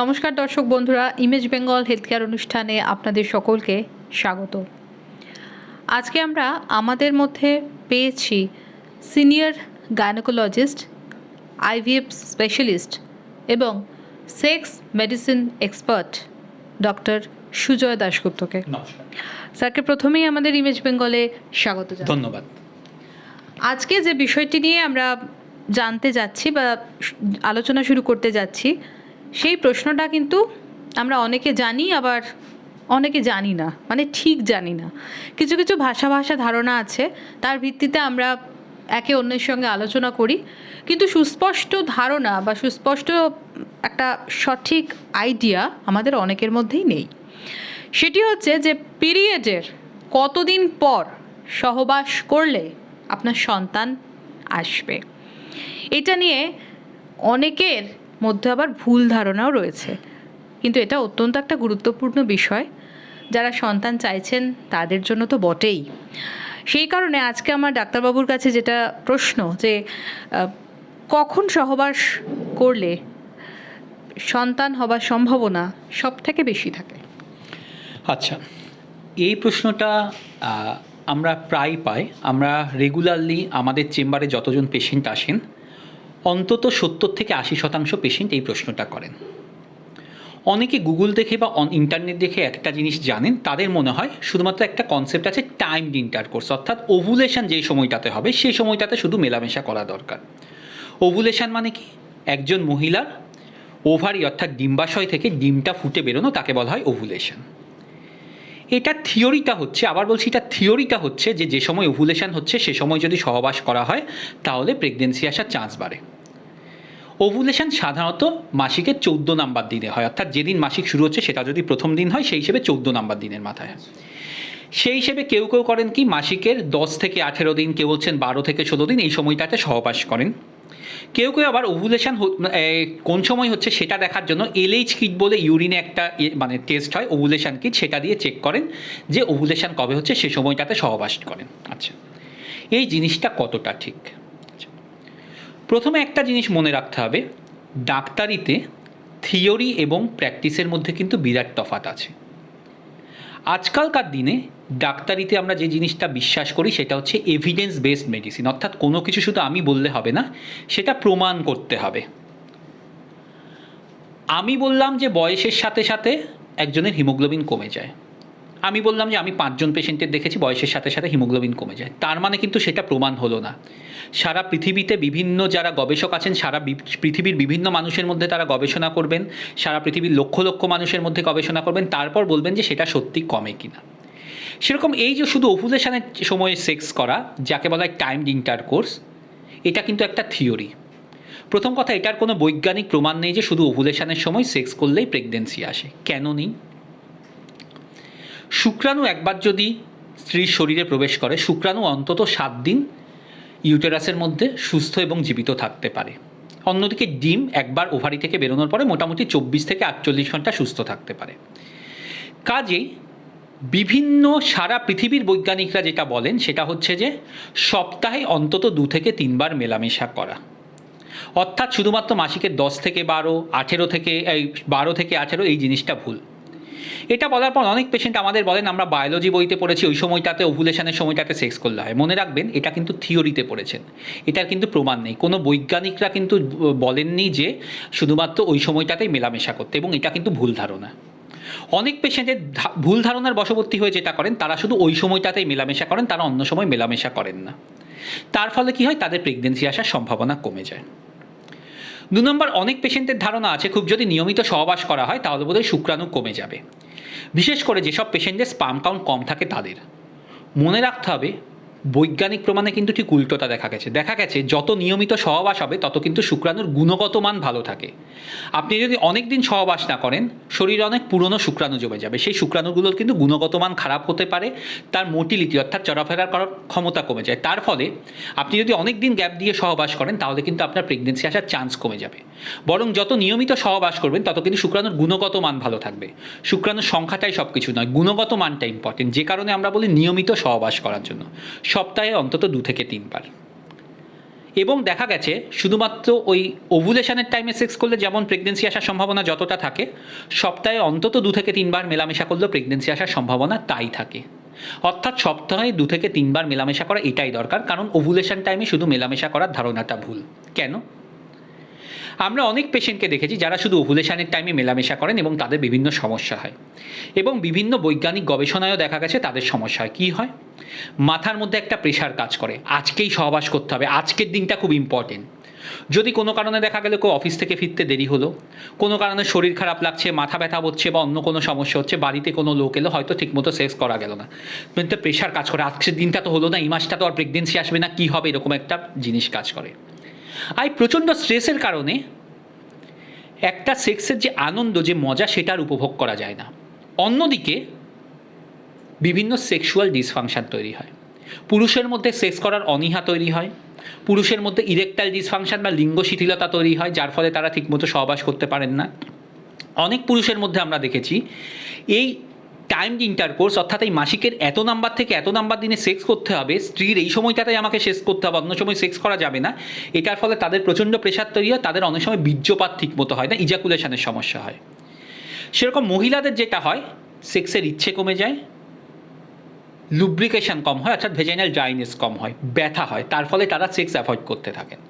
নমস্কার দর্শক বন্ধুরা ইমেজ বেঙ্গল হেলথ কেয়ার অনুষ্ঠানে আপনাদের সকলকে স্বাগত। আজকে আমরা আমাদের মধ্যে পেয়েছি সিনিয়র গাইনোকোলজিস্ট আইভিএফ স্পেশালিস্ট এবং sex medicine expert doctor Sujoy দাশগুপ্তকে। স্যারকে প্রথমেই আমাদের ইমেজ বেঙ্গলে স্বাগত ধন্যবাদ। আজকে যে বিষয়টি নিয়ে আমরা জানতে যাচ্ছি বা আলোচনা শুরু করতে যাচ্ছি সেই প্রশ্নটা কিন্তু আমরা অনেকে জানি, আবার অনেকে জানি না মানে ঠিক জানি না। কিছু কিছু ভাষা ভাষা ধারণা আছে, তার ভিত্তিতে আমরা একে অন্যের সঙ্গে আলোচনা করি। কিন্তু সুস্পষ্ট ধারণা বা সুস্পষ্ট একটা সঠিক আইডিয়া আমাদের অনেকের মধ্যেই নেই। সেটি হচ্ছে যে পিরিয়ডের কতদিন পর সহবাস করলে আপনার সন্তান আসবে? এটা নিয়ে অনেকের মধ্যে আবার ভুল ধারণাও রয়েছে। কিন্তু এটা অত্যন্ত একটা গুরুত্বপূর্ণ বিষয়। যারা সন্তান চাইছেন, তাদের জন্য তো বটেই। সেই কারণে আজকে আমার ডাক্তারবাবুর কাছে যেটা প্রশ্ন যে কখন সহবাস করলে সন্তান হবার সম্ভাবনা সব থেকে বেশি থাকে? আচ্ছা এই প্রশ্নটা আমরা প্রায় পাই। আমরা রেগুলারলি আমাদের চেম্বারে যতজন পেশেন্ট আসেন অন্তত সত্তর থেকে আশি শতাংশ পেশেন্ট এই প্রশ্নটা করেন। অনেকে গুগল দেখে বা ইন্টারনেট দেখে একটা জিনিস জানেন, তাদের মনে হয় শুধুমাত্র একটা কনসেপ্ট আছে টাইমড ইন্টারকোর্স অর্থাৎ ওভুলেশন যেই সময়টাতে হবে, সেই সময়টাতে শুধু মেলামেশা করা দরকার। ওভুলেশন মানে কি? একজন মহিলার ওভারি অর্থাৎ ডিম্বাশয় থেকে ডিমটা ফুটে বেরোনো, তাকে বলা হয় ওভুলেশন এটা থিওরিটা হচ্ছে, আবার বলছি এটা থিওরিটা হচ্ছে যে যে সময় ওভুলেশন হচ্ছে, সে সময় যদি সহবাস করা হয়, তাহলে প্রেগনেন্সি আসার চান্স বাড়ে। ওভুলেশন সাধারণত মাসিকের চৌদ্দ নাম্বার দিনে হয়। অর্থাৎ যেদিন মাসিক শুরু হচ্ছে, সেটা যদি প্রথম দিন হয়, সেই হিসেবে চৌদ্দ নাম্বার দিনের মাথায়। সেই হিসেবে কেউ কেউ করেন কি, মাসিকের দশ থেকে আঠেরো দিন, কেউ বলছেন বারো থেকে ষোলো দিন, এই সময়টাতে সহবাস করেন। কেউ কেউ আবার ওভুলেশন কোন সময় হচ্ছে সেটা দেখার জন্য এলএইচ কিট বলে ইউরিনে একটা মানে টেস্ট হয় ওভুলেশন কিট সেটা দিয়ে চেক করেন যে ওভুলেশন কবে হচ্ছে, সে সময়টাতে সহবাস করেন। আচ্ছা এই জিনিসটা কতটা ঠিক। প্রথমে একটা জিনিস মনে রাখতে হবে, ডাক্তারিতে থিওরি এবং প্র্যাকটিসের মধ্যে কিন্তু বিরাট তফাৎ আছে। আজকালকার দিনে ডাক্তারিতে আমরা যে জিনিসটা বিশ্বাস করি সেটা হচ্ছে এভিডেন্স বেসড মেডিসিন অর্থাৎ কোনো কিছু শুধু আমি বললে হবে না, সেটা প্রমাণ করতে হবে। আমি বললাম যে বয়সের সাথে সাথে একজনের হিমোগ্লোবিন কমে যায়। আমি বললাম যে আমি পাঁচজন পেশেন্টের দেখেছি, বয়সের সাথে সাথে হিমোগ্লোবিন কমে যায়। তার মানে কিন্তু সেটা প্রমাণ হলো না। সারা পৃথিবীতে বিভিন্ন যারা গবেষক আছেন, সারা পৃথিবীর বিভিন্ন মানুষের মধ্যে তারা গবেষণা করবেন, সারা পৃথিবীর লক্ষ লক্ষ মানুষের মধ্যে গবেষণা করবেন, তারপর বলবেন যে সেটা সত্যি কমে কিনা। সেরকম এই যে শুধু ওভুলেশনের সময় সেক্স করা, যাকে বলা হয় টাইম টাইমড ইন্টারকোর্স এটা কিন্তু একটা থিওরি প্রথম কথা, এটার কোনো বৈজ্ঞানিক প্রমাণ নেই যে শুধু ওভুলেশনের সময় সেক্স করলেই প্রেগনেন্সি আসে। কেন নেই? শুক্রাণু একবার যদি স্ত্রীর শরীরে প্রবেশ করে, শুক্রাণু অন্তত সাত দিন ইউটেরাসের মধ্যে সুস্থ এবং জীবিত থাকতে পারে। অন্যদিকে ডিম একবার ওভারি থেকে বেরোনোর পরে মোটামুটি চব্বিশ থেকে আটচল্লিশ ঘণ্টা সুস্থ থাকতে পারে। কাজেই বিভিন্ন সারা পৃথিবীর বৈজ্ঞানিকরা যেটা বলেন সেটা হচ্ছে যে সপ্তাহে অন্তত দু থেকে তিনবার মেলামেশা করা। অর্থাৎ শুধুমাত্র মাসিকের দশ থেকে বারো, আঠেরো থেকে, এই বারো থেকে আঠেরো এই জিনিসটা ভুল। এটা বলার পর অনেক পেশেন্ট আমাদের বলেন, আমরা বায়োলজি বইতে পড়েছি, ওই সময়টাতে ওভুলেশনের সময়টাতে সেক্স করলে হয়। মনে রাখবেন, এটা কিন্তু থিওরিতে পড়েছেন। এটার কিন্তু প্রমাণ নেই। কোনো বৈজ্ঞানিকরা কিন্তু বলেননি যে শুধুমাত্র ওই সময়টাতেই মেলামেশা করতে, এবং এটা কিন্তু ভুল ধারণা। অনেক পেশেন্টের ভুল ধারণার বশবর্তী হয়ে যেটা করেন, তারা শুধু ওই সময়টাতেই মেলামেশা করেন, তারা অন্য সময় মেলামেশা করেন না। তার ফলে কি হয়? তাদের প্রেগনেন্সি আসার সম্ভাবনা কমে যায়। দু নম্বর, অনেক পেশেন্টের ধারণা আছে খুব যদি নিয়মিত সহবাস করা হয়, তাহলে বোধহয় শুক্রাণু কমে যাবে। বিশেষ করে যেসব পেশেন্টের স্পাম কাউন্ট কম থাকে তাদের। মনে রাখতে হবে বৈজ্ঞানিক প্রমাণে কিন্তু ঠিক উল্টোটা দেখা গেছে। দেখা গেছে, যত নিয়মিত সহবাস হবে, তত কিন্তু শুক্রাণুর গুণগত মান ভালো থাকে। আপনি যদি অনেক দিন সহবাস না করেন, শরীরে অনেক পুরনো শুক্রাণু জমে যাবে। সেই শুক্রাণুগুলোর কিন্তু গুণগত মান খারাপ হতে পারে, তার মোটিলিটি অর্থাৎ চলাফেরা করার ক্ষমতা কমে যায়। তার ফলে আপনি যদি অনেক দিন গ্যাপ দিয়ে সহবাস করেন, তাহলে কিন্তু আপনার প্রেগনেন্সি আসার চান্স কমে যাবে। বরং যত নিয়মিত সহবাস করবেন, তত কিন্তু শুক্রাণুর গুণগত মান ভালো থাকবে। শুক্রাণুর সংখ্যাটাই সব কিছু নয়, গুণগত মানটা ইম্পর্টেন্ট যে কারণে আমরা বলি নিয়মিত সহবাস করার জন্য। সপ্তাহে অন্তত দু থেকে তিনবার। এবং দেখা গেছে, শুধুমাত্র ওই ওভুলেশনের টাইমে সেক্স করলে যেমন প্রেগনেন্সি আসার সম্ভাবনা যতটা থাকে, সপ্তাহে অন্তত দু থেকে তিনবার মেলামেশা করলেও প্রেগনেন্সি আসার সম্ভাবনা তাই থাকে। অর্থাৎ সপ্তাহে দু থেকে তিনবার মেলামেশা করা এটাই দরকার, কারণ ওভুলেশন টাইমে শুধু মেলামেশা করার ধারণাটা ভুল। কেন? আমরা অনেক পেশেন্টকে দেখেছি যারা শুধু ওভুলেশনের টাইমে মেলামেশা করেন এবং তাদের বিভিন্ন সমস্যা হয়। এবং বিভিন্ন বৈজ্ঞানিক গবেষণায়ও দেখা গেছে তাদের সমস্যা হয়। কী হয়? মাথার মধ্যে একটা প্রেশার কাজ করে। আজকেই সহবাস করতে হবে। আজকের দিনটা খুব ইম্পর্টেন্ট যদি কোনো কারণে দেখা গেল কেউ অফিস থেকে ফিরতে দেরি হলো, কোনো কারণে শরীর খারাপ লাগছে, মাথা ব্যথা হচ্ছে বা অন্য কোনো সমস্যা হচ্ছে, বাড়িতে কোনো লোক এলো, হয়তো ঠিকমতো সেক্স করা গেল না। কিন্তু প্রেশার কাজ করে। আজকের দিনটা তো হলো না, এই মাসটা তো আর প্রেগনেন্সি আসবে না, কী হবে, এরকম একটা জিনিস কাজ করে। আর প্রচণ্ড স্ট্রেসের কারণে একটা সেক্সের যে আনন্দ, যে মজা, সেটার উপভোগ করা যায় না। অন্যদিকে বিভিন্ন সেক্সুয়াল ডিসফাংশন তৈরি হয়। পুরুষের মধ্যে সেক্স করার অনীহা তৈরি হয়। পুরুষের মধ্যে ইরেকটাইল ডিসফাংশন বা লিঙ্গ শিথিলতা তৈরি হয়, যার ফলে তারা ঠিকমতো সহবাস করতে পারেন না। অনেক পুরুষের মধ্যে আমরা দেখেছি, এই টাইম ইন্টারকোর্স অর্থাৎ এই মাসিকের এত নাম্বার থেকে এত নাম্বার দিনে সেক্স করতে হবে, স্ত্রীর এই সময়টাতে আমাকে শেষ করতে হবে, অন্য সময় সেক্স করা যাবে না। এটার ফলে তাদের প্রচণ্ড প্রেশার তৈরি হয়, তাদের অনেক সময় বীর্যপাত ঠিকমতো হয় না ইজাকুলেশনের সমস্যা হয়। সেরকম মহিলাদের যেটা হয় সেক্সের ইচ্ছে কমে যায় লুব্রিকেশন কম হয়, অর্থাৎ ভেজাইনাল ড্রাইনেস কম হয়, ব্যথা হয়, তার ফলে তারা সেক্স অ্যাভয়েড করতে থাকেন।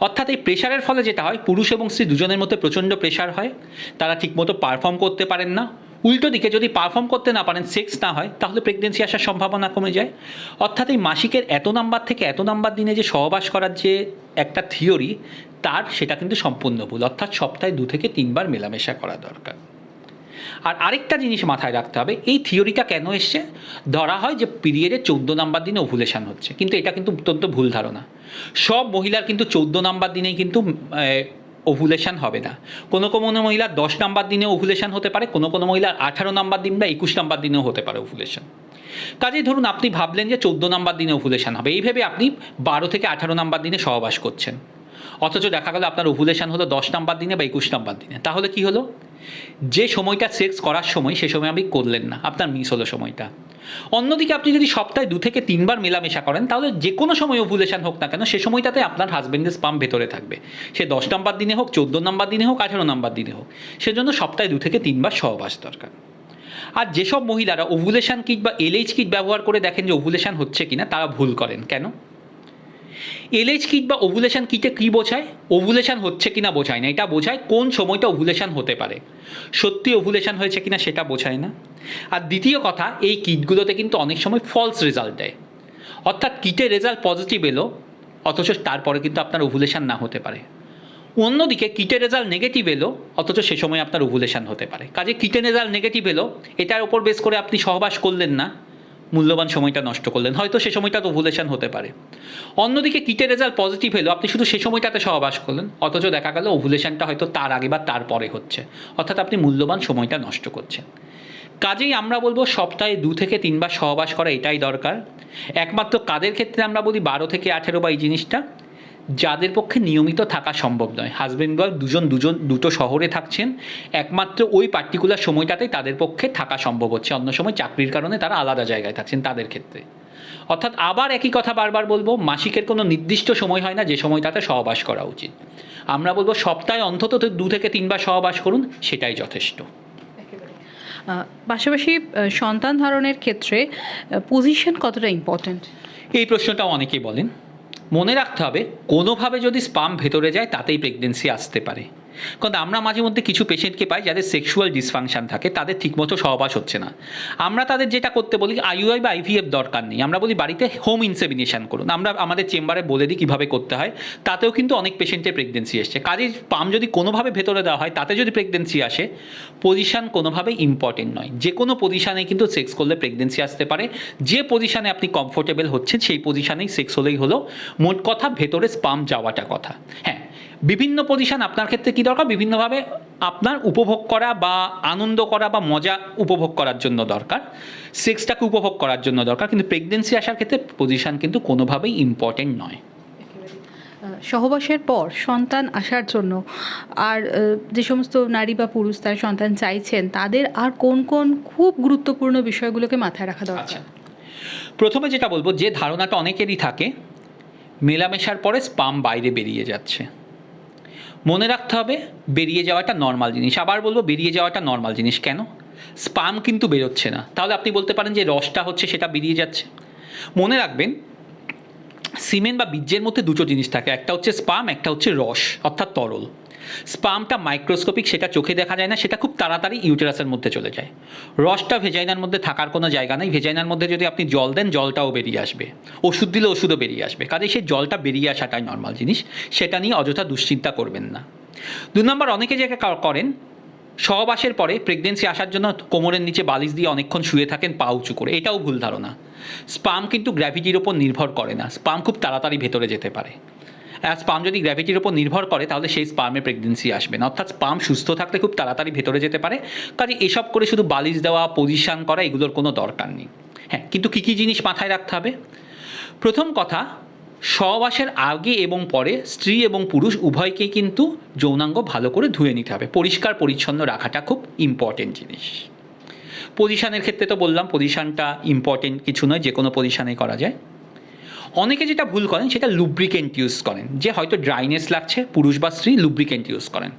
অর্থাৎ এই প্রেশারের ফলে যেটা হয়, পুরুষ এবং স্ত্রী দুজনের মধ্যে প্রচণ্ড প্রেশার হয়, তারা ঠিকমতো পারফর্ম করতে পারেন না উল্টো দিকে যদি পারফর্ম করতে না পারেন সেক্স না হয়, তাহলে প্রেগনেন্সি আসার সম্ভাবনা কমে যায়। অর্থাৎ এই মাসিকের এত নাম্বার থেকে এত নাম্বার দিনে যে সহবাস করার যে একটা থিওরি তার সেটা কিন্তু সম্পূর্ণ ভুল। অর্থাৎ সপ্তাহে দু থেকে তিনবার মেলামেশা করা দরকার। আর আরেকটা জিনিস মাথায় রাখতে হবে, এই থিওরিটা কেন এসছে? ধরা হয় যে পিরিয়ডে চৌদ্দ নাম্বার দিনে ওভুলেশন হচ্ছে। কিন্তু এটা কিন্তু অত্যন্ত ভুল ধারণা। সব মহিলার কিন্তু চৌদ্দ নাম্বার দিনেই কিন্তু ওভুলেশন হবে না। কোনো কোনো মহিলার দশ নাম্বার দিনে ওভুলেশন হতে পারে, কোনো কোনো মহিলার আঠারো নাম্বার দিন বা একুশ নাম্বার দিনেও হতে পারে ওভুলেশন কাজেই ধরুন আপনি ভাবলেন যে চোদ্দ নাম্বার দিনে ওভুলেশন হবে। এই ভেবে আপনি বারো থেকে আঠারো নাম্বার দিনে সহবাস করছেন। অথচ দেখা গেল আপনার ওভুলেশন হলো দশ নাম্বার দিনে বা একুশ নাম্বার দিনে। তাহলে কি হলো? যে সময়টা সেক্স করার সময়, সে সময় আপনি করলেন না। আপনার মিস হলো সময়টা। অন্যদিকে আপনি যদি সপ্তাহে দু থেকে তিনবার মেলামেশা করেন, তাহলে যে কোনো সময় ওভুলেশন হোক না কেন, সে সময়টাতে আপনার হাজব্যান্ডের স্পাম ভেতরে থাকবে। সে দশ নাম্বার দিনে হোক, চোদ্দ নাম্বার দিনে হোক, আঠেরো নাম্বার দিনে হোক, সেজন্য সপ্তাহে দু থেকে তিনবার সহবাস দরকার। আর যেসব মহিলারা ওভুলেশন কিট বা এলএইচ কিট ব্যবহার করে দেখেন যে ওভুলেশন হচ্ছে কিনা, তারা ভুল করেন। কেন? এলএইচ কিট বা ওভুলেশন কিটে কী বোঝায়? ওভুলেশন হচ্ছে কিনা বোঝায় না। এটা বোঝায় কোন সময়টা ওভুলেশন হতে পারে। সত্যি ওভুলেশন হয়েছে কিনা সেটা বোঝায় না। আর দ্বিতীয় কথা, এই কিটগুলোতে কিন্তু অনেক সময় ফলস রেজাল্ট দেয়। অর্থাৎ কিটের রেজাল্ট পজিটিভ এলো, অথচ তারপরে কিন্তু আপনার ওভুলেশন না হতে পারে। অন্যদিকে কিটের রেজাল্ট নেগেটিভ এলো, অথচ সে সময় আপনার ওভুলেশন হতে পারে। কাজে কিটের রেজাল্ট নেগেটিভ এলো, এটার ওপর বেস করে আপনি সহবাস করলেন না। মূল্যবান সময়টা নষ্ট করলেন। হয়তো সে সময়টা ওভুলেশন হতে পারে। অন্যদিকে কিটের রেজাল্ট পজিটিভ হলো, আপনি শুধু সে সময়টাতে সহবাস করলেন, অথচ দেখা গেল ওভুলেশনটা হয়তো তার আগে বা তারপরে হচ্ছে। অর্থাৎ আপনি মূল্যবান সময়টা নষ্ট করছেন। কাজেই আমরা বলব সপ্তাহে দু থেকে তিনবার সহবাস করা এটাই দরকার। একমাত্র কাদের ক্ষেত্রে আমরা বলি, বারো থেকে আঠেরো বা এই জিনিসটা। যাদের পক্ষে নিয়মিত থাকা সম্ভব নয়। হাজব্যান্ড ওয়াইফ দুজন দুজন দুটো শহরে থাকছেন। একমাত্র ওই পার্টিকুলার সময়টাতেই তাদের পক্ষে থাকা সম্ভব হচ্ছে। অন্য সময় চাকরির কারণে তারা আলাদা জায়গায় থাকছেন তাদের ক্ষেত্রে। অর্থাৎ আবার একই কথা বারবার বলব মাসিকের কোনো নির্দিষ্ট সময় হয় না যে সময়টাতে সহবাস করা উচিত। আমরা বলব সপ্তাহে অন্তত দু থেকে তিনবার সহবাস করুন সেটাই যথেষ্ট। পাশাপাশি সন্তান ধারণের ক্ষেত্রে পজিশন কতটা ইম্পর্ট্যান্ট এই প্রশ্নটাও অনেকেই বলেন। মনে রাখতে হবে কোনোভাবে যদি স্পাম ভেতরে যায় তাতেই প্রেগনেন্সি আসতে পারে। কারণ আমরা মাঝে মধ্যে কিছু পেশেন্টকে পাই যাদের সেক্সুয়াল ডিসফাংশন থাকে, তাদের ঠিকমতো সহবাস হচ্ছে না। আমরা তাদের যেটা করতে বলি আইইউআই বা আইভিএফ দরকার নেই। আমরা বলি বাড়িতে হোম ইনসেমিনেশন করুন। আমরা আমাদের চেম্বারে বলে দিই কীভাবে করতে হয়, তাতেও কিন্তু অনেক পেশেন্টের প্রেগনেন্সি এসছে। কাজে পাম যদি কোনোভাবে ভেতরে দেওয়া হয়, তাতে যদি প্রেগনেন্সি আসে পজিশান কোনোভাবে ইম্পর্টেন্ট নয়। যে কোনো পজিশানে কিন্তু সেক্স করলে প্রেগনেন্সি আসতে পারে। যে পজিশানে আপনি কমফোর্টেবল হচ্ছেন, সেই পজিশানেই সেক্স হলেই হলো। মোট কথা ভেতরে স্পাম যাওয়াটা কথা। হ্যাঁ বিভিন্ন পজিশন আপনার ক্ষেত্রে কী দরকার? বিভিন্নভাবে আপনার উপভোগ করা বা আনন্দ করা বা মজা উপভোগ করার জন্য দরকার। সেক্সটাকে উপভোগ করার জন্য দরকার। কিন্তু প্রেগনেন্সি আসার ক্ষেত্রে পজিশান কিন্তু কোনোভাবেই ইম্পর্টেন্ট নয়। সহবাসের পর সন্তান আসার জন্য আর যে সমস্ত নারী বা পুরুষ তার সন্তান চাইছেন তাদের আর কোন কোন খুব গুরুত্বপূর্ণ বিষয়গুলোকে মাথায় রাখা আচ্ছা। দরকার প্রথমে যেটা বলব যে ধারণাটা অনেকেরই থাকে মেলামেশার পরে স্পাম বাইরে বেরিয়ে যাচ্ছে। মনে রাখতে হবে, বেরিয়ে যাওয়াটা নর্মাল জিনিস। আবার বলব, বেরিয়ে যাওয়াটা নর্মাল জিনিস। কেন? স্পাম কিন্তু বেরোচ্ছে না। তাহলে আপনি বলতে পারেন যে রসটা হচ্ছে সেটা বেরিয়ে যাচ্ছে। মনে রাখবেন সিমেন্ট বা বীর্যের মধ্যে দুটো জিনিস থাকে। একটা হচ্ছে স্পাম একটা হচ্ছে রস, অর্থাৎ তরল। স্পামটা মাইক্রোস্কোপিক, সেটা চোখে দেখা যায় না, সেটা খুব তাড়াতাড়ি ইউটেরাসের মধ্যে চলে যায়। রসটা ভেজাইনার মধ্যে থাকার কোনো জায়গা নেই, ভেজাইনার মধ্যে যদি আপনি জল দেন, জলটাও বেরিয়ে আসবে। ওষুধ দিলে ওষুধও বেরিয়ে আসবে। কাজে সেই জলটা বেরিয়ে আসাটাই নর্মাল জিনিস, সেটা নিয়ে অযথা দুশ্চিন্তা করবেন না। দু নম্বর, অনেকে যেটা করেন সহবাসের পরে প্রেগনেন্সি আসার জন্য কোমরের নিচে বালিশ দিয়ে অনেকক্ষণ শুয়ে থাকেন, পা উঁচু করে। এটাও ভুল ধারণা। স্পাম কিন্তু গ্র্যাভিটির ওপর নির্ভর করে না। স্পাম খুব তাড়াতাড়ি ভেতরে যেতে পারে। স্পাম যদি গ্র্যাভিটির উপর নির্ভর করে, তাহলে সেই স্পামে প্রেগনেন্সি আসবে না। অর্থাৎ স্পাম সুস্থ থাকলে খুব তাড়াতাড়ি ভেতরে যেতে পারে। কাজে এসব করে শুধু বালিশ দেওয়া পজিশান করা, এগুলোর কোনো দরকার নেই। হ্যাঁ কিন্তু কী কী জিনিস মাথায় রাখতে হবে? প্রথম কথা, সহবাসের আগে এবং পরে স্ত্রী এবং পুরুষ উভয়কেই কিন্তু যৌনাঙ্গ ভালো করে ধুয়ে নিতে হবে। পরিষ্কার, পরিচ্ছন্ন রাখাটা খুব ইম্পর্টেন্ট জিনিস। পজিশানের ক্ষেত্রে তো বললাম পজিশানটা ইম্পর্টেন্ট কিছু নয় যে কোনো পজিশনে করা যায়। অনেকে যেটা ভুল করেন, সেটা লুব্রিকেন্ট ইউজ করেন, যে হয়তো ড্রাইনেস লাগছে, পুরুষ বা স্ত্রী লুব্রিকেন্ট ইউজ করেন।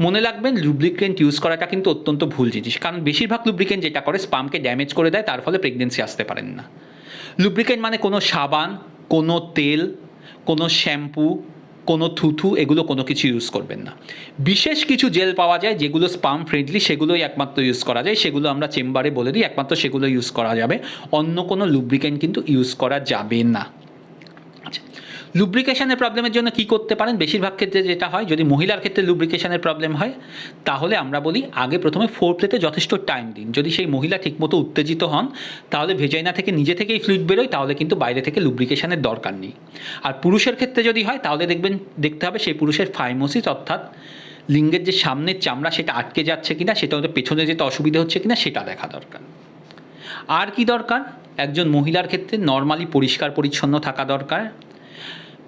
মনে রাখবেন লুব্রিকেন্ট ইউজ করাটা কিন্তু অত্যন্ত ভুল জিনিস, কারণ বেশিরভাগ লুব্রিকেন্ট যেটা করে স্পামকে ড্যামেজ করে দেয়, তার ফলে প্রেগনেন্সি আসতে পারেন না। লুব্রিকেন্ট মানে কোনো সাবান, কোনো তেল, কোনো শ্যাম্পু কোনো থুথু, এগুলো কোনো কিছু ইউজ করবেন না। বিশেষ কিছু জেল পাওয়া যায়, যেগুলো স্পাম ফ্রেন্ডলি সেগুলোই একমাত্র ইউজ করা যায়, সেগুলো আমরা চেম্বারে বলে দিই, একমাত্র সেগুলো ইউজ করা যাবে। অন্য কোনো লুব্রিকেন্ট কিন্তু ইউজ করা যাবে না। লুব্রিকেশনের প্রবলেমের জন্য কি করতে পারেন? বেশিরভাগ ক্ষেত্রে যেটা হয়, যদি মহিলার ক্ষেত্রে লুব্রিকেশনের প্রবলেম হয়, তাহলে আমরা বলি আগে প্রথমে ফোর প্লেতে যথেষ্ট টাইম দিন। যদি সেই মহিলা ঠিকমতো উত্তেজিত হন, তাহলে ভেজাইনা থেকে নিজে থেকেই ফ্লুইড বেরোয়, তাহলে কিন্তু বাইরে থেকে লুব্রিকেশনের দরকার নেই। আর পুরুষের ক্ষেত্রে যদি হয়, তাহলে দেখবেন, দেখতে হবে সেই পুরুষের ফাইমোসিস অর্থাৎ লিঙ্গের যে সামনের চামড়া, সেটা আটকে যাচ্ছে কিনা, সেটা পেছনে যেতে অসুবিধা হচ্ছে কিনা, সেটা দেখা দরকার। আর কি দরকার? একজন মহিলার ক্ষেত্রে নর্মালি পরিষ্কার পরিচ্ছন্ন থাকা দরকার।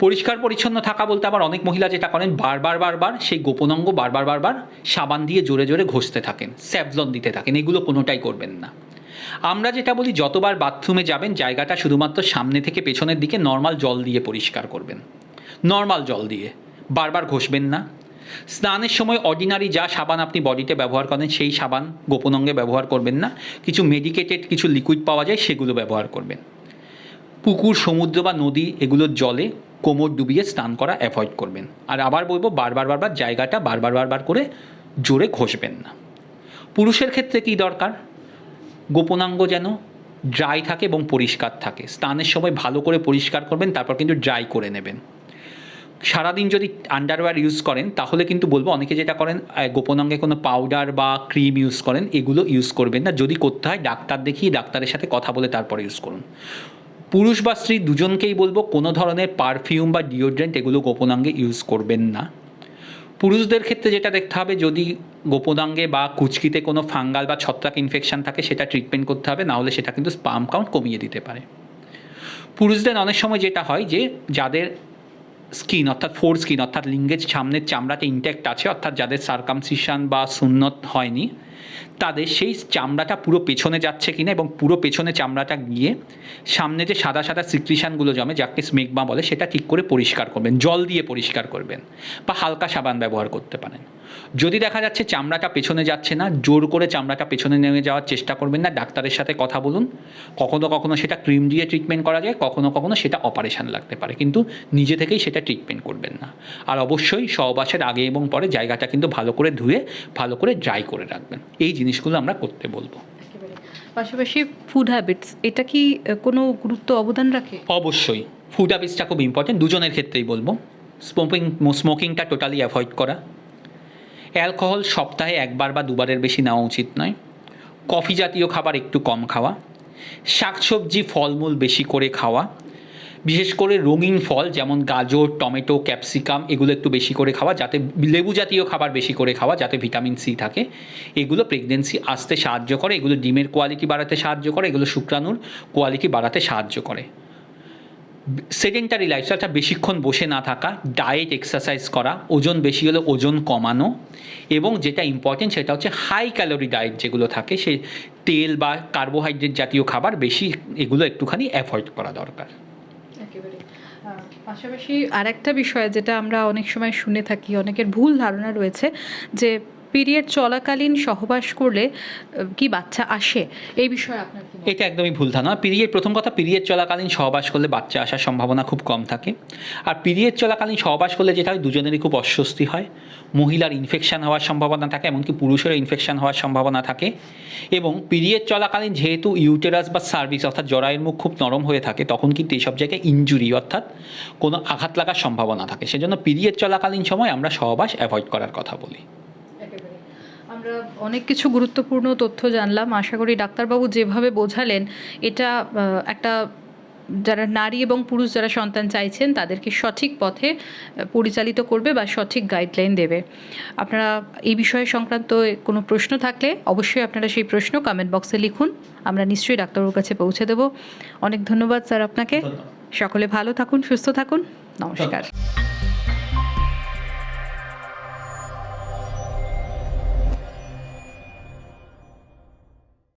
পরিষ্কার পরিচ্ছন্ন থাকা বলতে আবার অনেক মহিলা যেটা করেন, বারবার বারবার সেই গোপনাঙ্গ বারবার বারবার সাবান দিয়ে জোরে জোরে ঘষতে থাকেন স্যাভলন দিতে থাকেন, এগুলো কোনোটাই করবেন না। আমরা যেটা বলি, যতবার বাথরুমে যাবেন, জায়গাটা শুধুমাত্র সামনে থেকে পেছনের দিকে নর্মাল জল দিয়ে পরিষ্কার করবেন। নর্মাল জল দিয়ে, বারবার ঘষবেন না। স্নানের সময় অর্ডিনারি যা সাবান আপনি বডিতে ব্যবহার করেন, সেই সাবান গোপন অঙ্গে ব্যবহার করবেন না। কিছু মেডিকেটেড কিছু লিকুইড পাওয়া যায়, সেগুলো ব্যবহার করবেন। পুকুর, সমুদ্র বা নদী, এগুলোর জলে কোমর ডুবিয়ে স্নান করা অ্যাভয়েড করবেন। আর আবার বলব, বারবার বারবার জায়গাটা বারবার বারবার করে জোরে ঘষবেন না। পুরুষের ক্ষেত্রে কী দরকার? গোপনাঙ্গ যেন ড্রাই থাকে এবং পরিষ্কার থাকে। স্নানের সময় ভালো করে পরিষ্কার করবেন, তারপর কিন্তু ড্রাই করে নেবেন। সারাদিন যদি আন্ডারওয়্যার ইউজ করেন, তাহলে কিন্তু বলব, অনেকে যেটা করেন গোপনাঙ্গে কোনো পাউডার বা ক্রিম ইউজ করেন, এগুলো ইউজ করবেন না। যদি করতে হয়, ডাক্তার দেখিয়ে ডাক্তারের সাথে কথা বলে তারপরে ইউজ করুন। পুরুষ বা স্ত্রী দুজনকেই বলব কোনো ধরনের পারফিউম বা ডিওড্রেন্ট এগুলো গোপনাঙ্গে ইউজ করবেন না। পুরুষদের ক্ষেত্রে যেটা দেখতে হবে, যদি গোপনাঙ্গে বা কুচকিতে কোনো ফাঙ্গাল বা ছত্রাক ইনফেকশন থাকে, সেটা ট্রিটমেন্ট করতে হবে নাহলে সেটা কিন্তু স্পাম কাউন্ট কমিয়ে দিতে পারে। পুরুষদের অনেক সময় যেটা হয় যে, যাদের স্কিন অর্থাৎ ফোর স্কিন অর্থাৎ লিঙ্গের সামনের চামড়াতে ইনট্যাক্ট আছে, অর্থাৎ যাদের সার্কামসিশন বা সুন্নত হয়নি তাদের সেই চামড়াটা পুরো পেছনে যাচ্ছে কিনা এবং পুরো পেছনে চামড়াটা গিয়ে সামনে যে সাদা সাদা সিক্রিশানগুলো জমে, যাকে স্মেগমা বলে, সেটা ঠিক করে পরিষ্কার করবেন, জল দিয়ে পরিষ্কার করবেন বা হালকা সাবান ব্যবহার করতে পারেন। যদি দেখা যাচ্ছে চামড়াটা পেছনে যাচ্ছে না, জোর করে চামড়াটা পেছনে নেমে যাওয়ার চেষ্টা করবেন না, ডাক্তারের সাথে কথা বলুন। কখনো কখনো সেটা ক্রিম দিয়ে ট্রিটমেন্ট করা যায়, কখনো কখনো সেটা অপারেশান লাগতে পারে, কিন্তু নিজে থেকেই সেটা ট্রিটমেন্ট করবেন না। আর অবশ্যই সহবাসের আগে এবং পরে জায়গাটা কিন্তু ভালো করে ধুয়ে, ভালো করে ড্রাই করে রাখবেন। এই জিনিসগুলো আমরা করতে বলব। পাশাপাশি ফুড হ্যাবিটস এটা কি কোনো গুরুত্ব অবদান রাখে? অবশ্যই। ফুড হ্যাবিটসটা খুব ইম্পর্টেন্ট দুজনের ক্ষেত্রেই বলব। স্মোকিং স্মোকিংটা টোটালি অ্যাভয়েড করা। অ্যালকোহল সপ্তাহে একবার বা দুবারের বেশি নেওয়া উচিত নয়। কফি জাতীয় খাবার একটু কম খাওয়া। শাকসবজি ফলমূল বেশি করে খাওয়া। বিশেষ করে রঙিন ফল, যেমন গাজর, টমেটো, ক্যাপসিকাম, এগুলো একটু বেশি করে খাওয়া, যাতে লেবু জাতীয় খাবার বেশি করে খাওয়া, যাতে ভিটামিন সি থাকে। এগুলো প্রেগনেন্সি আসতে সাহায্য করে, এগুলো ডিমের কোয়ালিটি বাড়াতে সাহায্য করে, এগুলো শুক্রাণুর কোয়ালিটি বাড়াতে সাহায্য করে। সেডেন্টারি লাইফস্টাইলটা বেশিক্ষণ বসে না থাকা ডায়েট এক্সারসাইজ করা, ওজন বেশি হলে ওজন কমানো, এবং যেটা ইম্পর্টেন্ট সেটা হচ্ছে হাই ক্যালোরি ডায়েট যেগুলো থাকে, সে তেল বা কার্বোহাইড্রেট জাতীয় খাবার বেশি, এগুলো একটুখানি অ্যাভয়েড করা দরকার। পাশাপাশি আরেকটা বিষয় যেটা আমরা অনেক সময় শুনে থাকি অনেকের ভুল ধারণা রয়েছে যে পিরিয়ড চলাকালীন সহবাস করলে কি বাচ্চা আসে? এই বিষয়ে আপনার এটা একদমই ভুল ধারণা। পিরিয়ড, প্রথম কথা, পিরিয়ড চলাকালীন সহবাস করলে বাচ্চা আসার সম্ভাবনা খুব কম থাকে। আর পিরিয়ড চলাকালীন সহবাস করলে যেটা হয়, দুজনেরই খুব অস্বস্তি হয়। মহিলার ইনফেকশান হওয়ার সম্ভাবনা থাকে, এমনকি পুরুষেরও ইনফেকশান হওয়ার সম্ভাবনা থাকে। এবং পিরিয়ড চলাকালীন যেহেতু ইউটেরাস বা সার্ভিস অর্থাৎ জরায়ের মুখ খুব নরম হয়ে থাকে, তখন কিন্তু এইসব জায়গায় ইনজুরি অর্থাৎ কোনো আঘাত লাগার সম্ভাবনা থাকে। সেজন্য পিরিয়ড চলাকালীন সময় আমরা সহবাস অ্যাভয়েড করার কথা বলি। আমরা অনেক কিছু গুরুত্বপূর্ণ তথ্য জানলাম। আশা করি ডাক্তারবাবু যেভাবে বোঝালেন এটা একটা যারা নারী এবং পুরুষ যারা সন্তান চাইছেন তাদেরকে সঠিক পথে পরিচালিত করবে বা সঠিক গাইডলাইন দেবে। আপনারা এই বিষয়ে সংক্রান্ত কোনো প্রশ্ন থাকলে অবশ্যই আপনারা সেই প্রশ্ন কমেন্ট বক্সে লিখুন। আমরা নিশ্চয়ই ডাক্তারবাবুর কাছে পৌঁছে দেব। অনেক ধন্যবাদ স্যার আপনাকে। সকলে ভালো থাকুন সুস্থ থাকুন। নমস্কার।